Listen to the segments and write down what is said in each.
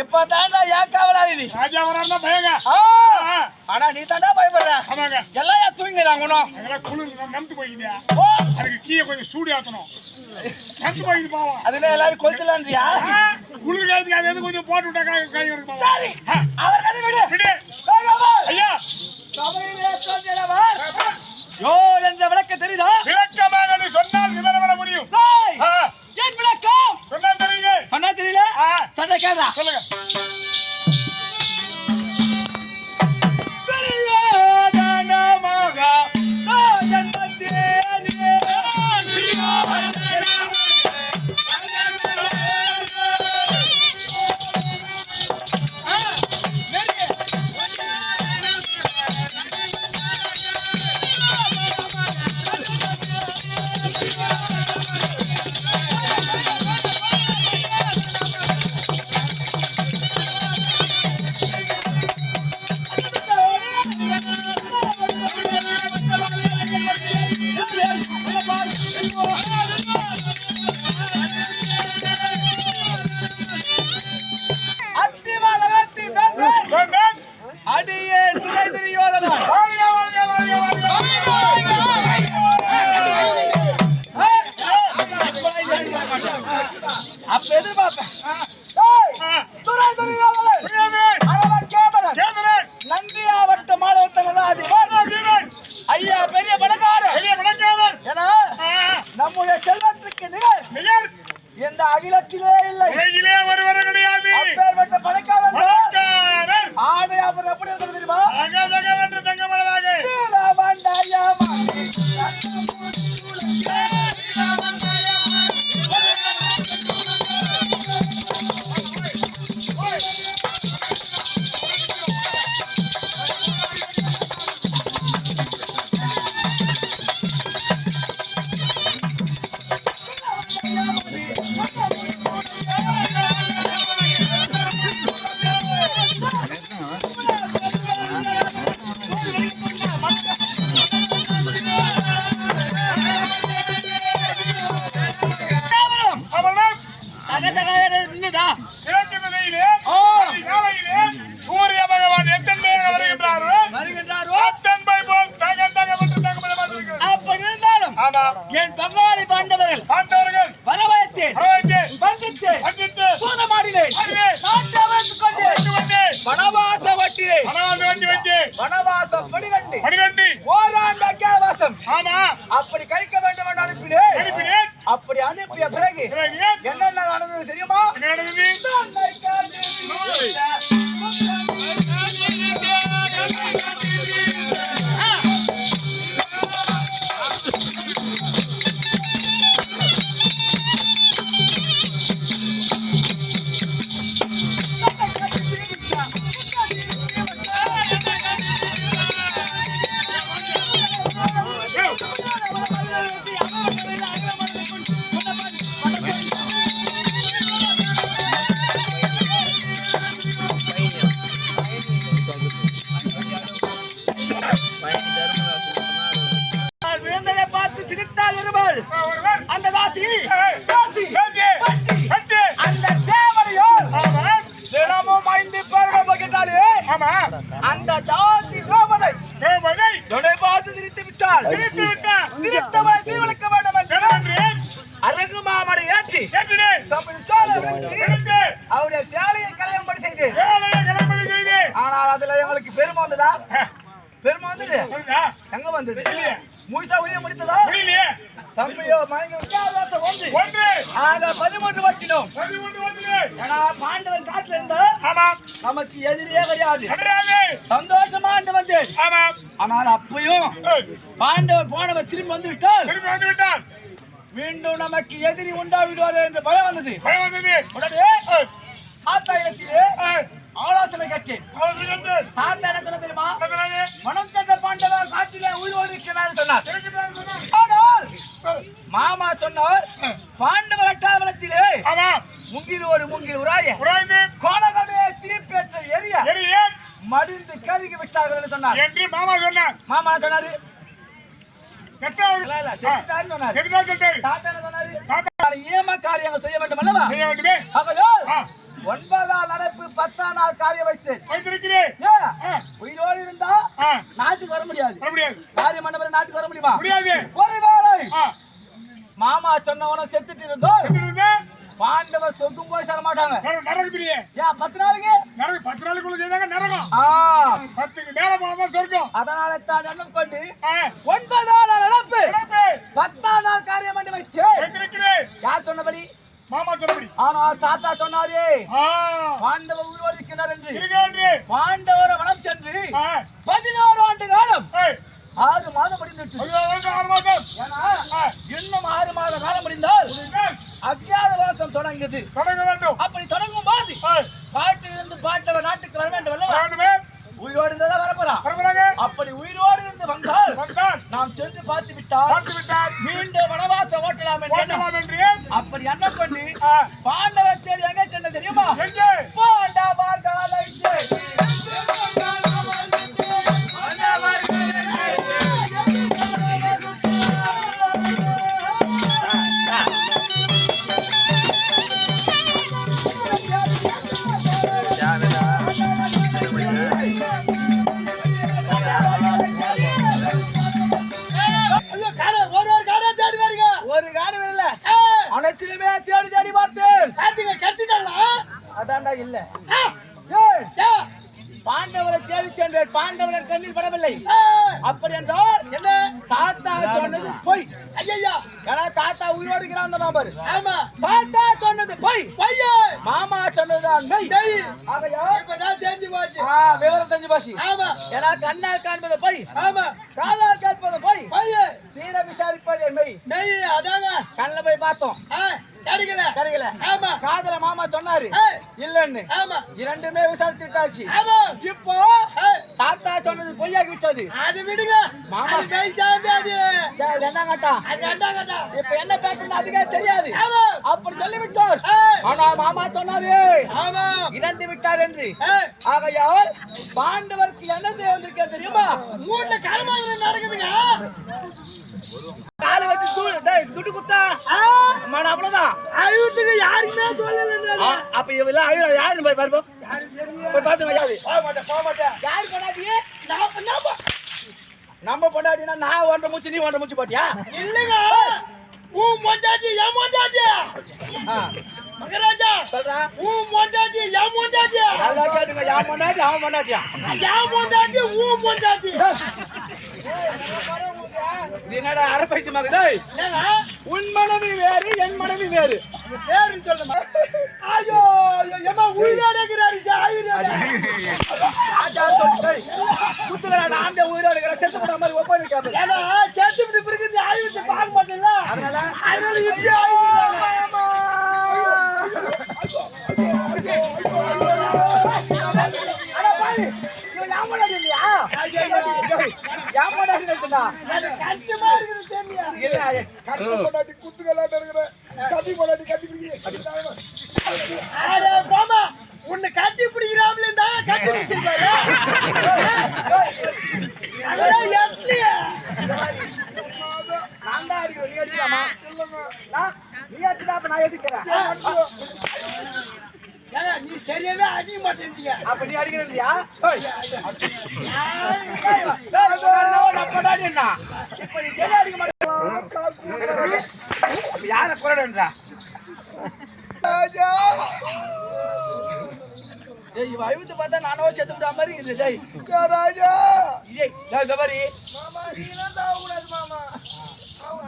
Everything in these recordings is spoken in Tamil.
இப்பதான்டா ஏன் காவலாளி நீ ராஜா வராருன்னா பயங்க ஆனா நீ தாண்டா பயப்படுற. ஆமாங்க. எல்லாம் ஏன் தூங்கிடாங்க உனக்கு? அதெல்லாம் குளிர் நம்பி ஓ. அதுக்கு கீழே கொஞ்சம் சூடு ஆத்தணும். நம்பி போயிது பாவம். அதுல எல்லாரும் கொளுத்தலான்றியா குளிர் காயத்துக்கு அது எது கொஞ்சம் போட்டு விட்டா கை கை வருது பாவம். சரி அவர் கதை விடு. ஐயா. சபையிலே யோர் என்ற விளக்க தெரியுதா? என் பங்காளி பாண்டவர்கள் ஆண்டவர்கள் வரவழைத்தேன். வந்தித்தேன் வந்தித்து, சூதமாடினேன். வனவாச வட்டிலே பணவாண்டு வண்டி வைத்து, வனவாசம் பனிரெண்டு. பனிரெண்டு. ஓராண்டு அஜ்ஞாவாசம் ஆமா, அப்படி கழிக்க வேண்டும் என்று அனுப்பினேன். அனுப்பினேன். அப்படி அனுப்பிய பிறகு பிறகு என்னென்ன நடந்தது தெரியுமா? என்ன நடந்தது? விழுந்ததை பார்த்து சிரித்தால் வருவாள் அந்த தாசி தாசி அந்த தேவனையோர் தினமும் ஐந்து பேரிடம் போகின்றாளே அந்த தாசி தேவதை பார்த்து சிரித்து விட்டாள் சிரித்து சிரித்தவள் வேண்டும் என்று அரங்கு மாமனை ஏற்றி அவருடைய வந்தது. முழுசா உயிரை முடித்ததா புரியலையே. தம்பியோ மயங்க ஒன்று ஒன்று, ஆக பதிமூன்று வட்டினோம் பதிமூன்று வந்திலே. ஏன்னா பாண்டவன் காட்டுல இருந்தா ஆமா, நமக்கு எதிரியே கிடையாது. சந்தோஷமா ஆண்டு வந்தேன் ஆமா. ஆனால் அப்பயும் பாண்டவர் போனவர் திரும்பி வந்து விட்டால் திரும்பி வந்து. மீண்டும் நமக்கு எதிரி உண்டாவிடுவாரோ என்ற பயம் வந்தது பயம் வந்தது. உடனே ஆத்தாயிரத்திலே ஏய், ஆலோசனை கேட்டேன் சார்ந்த என்ன சொன்ன தெரியுமா? மனம் சென்ற பாண்டவர் காட்டிலே உயிரோடு இருக்கிறார் சொன்னார். இருக்கிறார் சொன்னார்? பாண்டவர் அட்டாவலத்திலே ஆமா. முங்கிலோடு முங்கில் உராய கோலகமே தீப்பேற்ற எரிய மடிந்து கருகி விட்டார்கள் என்று சொன்னார். என்று மாமா சொன்னார். மாமா சொன்னாரு? தாத்தா? தாத்தா. ஏமா காரியங்கள் செய்ய வேண்டும் அல்லவா செய்ய வேண்டுமே. ஒன்பதாம் நடப்பு பத்தாம் நாள் காரியம் வைத்தேன். வைத்திருக்கிறேன். உயிரோடு இருந்தா நாட்டுக்கு வர முடியாது. காரியம் பண்ணவரை நாட்டுக்கு வர முடியுமா? முடியாது. ஒருவேளை மாமா சொன்னவன செத்துட்டு செத்துருந்தா பாண்டவர் சொர்க்கம் போய் தர மாட்டாங்க. சரி நரகத்திலேயே ஏன் பத்து நாளைக்கு? நரகம் பத்து நாளுக்குள்ள செய்தாங்க நரகம். ஆ. பத்துக்கு மேல போனதான் சொர்க்கம். அதனால தான் எண்ணம் கொண்டு ஒன்பதாம் நாள் நடப்பு. பத்தாம் நாள் காரியம் பண்ணி வைத்திருக்கிறேன். யார் சொன்னபடி? மாமா சொன்னபடி. ஆனால் தாத்தா சொன்னாரே உயிரோடு இருக்கிறார் என்று பாண்டவர வனம் சென்று ஆ. பதினோரு ஆண்டு காலம் ஆறு மாதம் முடிந்துட்டு இன்னும் ஆறு மாத காலம் முடிந்தால் அஜ்ஞாத வாசம் தொடங்கியது தொடங்க வேண்டும். அப்படி தொடங்கும் போது ஏய் அதான்டா இல்ல. பாண்டவரை தேடி சென்றேன். பாண்டவரன் கண்ணில் படவில்லை. அப்படி என்றால் என்ன? தாத்தா சொன்னது பொய். ஐயா ஏன்னா தாத்தா உயிரோடு இருக்கிறான் நம்பர் ஆமா. தாத்தா சொன்னது பொய். பொய்யே. மாமா சொன்னதுதான் மெய். ஆகையா இப்பதான் தெரிஞ்சு போச்சு. ஆ விவரம் தெரிஞ்சு போச்சு. ஆமா. ஏன்னா கண்ணால் காண்பது பொய். ஆமா. காலால் கேட்பது பொய். பொய் தீர விசாரிப்பதே மெய். மெய் அதாங்க. கண்ணில் போய் பார்த்தோம். கிடைக்கல கிடைக்கல ஆமா. காதல மாமா சொன்னாரு. இல்லன்னு. ஆமா. இரண்டுமே விசாரித்து விட்டாச்சு ஆமா. இப்போ தாத்தா சொன்னது பொய்யாகி விட்டது அது விடுங்க. மாமா. பேசாது அது. ரெண்டாங்கட்டா அது ரெண்டாங்கட்டா இப்ப என்ன பேசுறது அதுக்கே தெரியாது. அப்படி சொல்லி விட்டார் ஆனா மாமா சொன்னாரு. ஆமா. இறந்து விட்டார் என்று. ஆகையால் பாண்டவருக்கு என்ன செய்ய வந்திருக்க தெரியுமா? மூட்ல கருமாதிரி நடக்குதுங்க. காலை வச்சு துட்டு குத்தா. மன அவ்வளவுதான். அழுவத்துக்கு யாருமே சொல்லல அப்ப இவெல்லாம் அழுவ யாருன்னு போய் பாருப்போம் போய் பார்த்து யாரு? போக மாட்டேன் போக மாட்டேன். யாரு பொண்டாட்டியே? நம்ம நம்ம. நம்ம பொண்டாட்டினா நான் ஒன்றரை மூச்சு நீ ஒன்றரை மூச்சு போட்டியா? இல்லைங்க. உன் மொண்டாட்டி என் மொண்டாட்டி மகராஜா சொல்றா. உன் மொண்டாட்டி என் மொண்டாட்டி நல்லா கேட்டுங்க என் மொண்டாட்டி அவன் மொண்டாட்டியா என் மொண்டாட்டி உன் மொண்டாட்டி இது என்னடா அரப்பைத்து மகதே உன் மனைவி வேறு என் மனைவி வேறு. வேறு சொல்லுமா ஐயோ எம்மா உயிரோடுகிறாரு குத்துறா நான் உயிரோடு இருக்கிறேன். செத்து போட மாதிரி ஒப்பன் இருக்காது ஏன்னா செத்து விட்டு பிறகு ஆயுதத்தை பார்க்க மாட்டேன்ல அதனால அதனால இப்படி ஆயுதம் உன்னை கட்டி பிடிக்கிறாப்ல இருந்தா கட்டி வச்சிருப்பாரு நான் தான் நீ அடிக்கலாமா நீ அடிச்சா நான் எதுக்குறேன் சரியாவே அடிக்க மாட்டேன்றியா? அப்ப நீ அடிக்கிறன்றியா? அப்படாடினா இப்ப நீ சரியா அடிக்க மாட்டேன் யார குரடன்றா ராஜா. மாதிரி இருக்குது டேய். ராஜா. ஏய் டேய் கபரி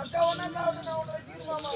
அக்கா ஒண்ணா தாவ நான் மாமா.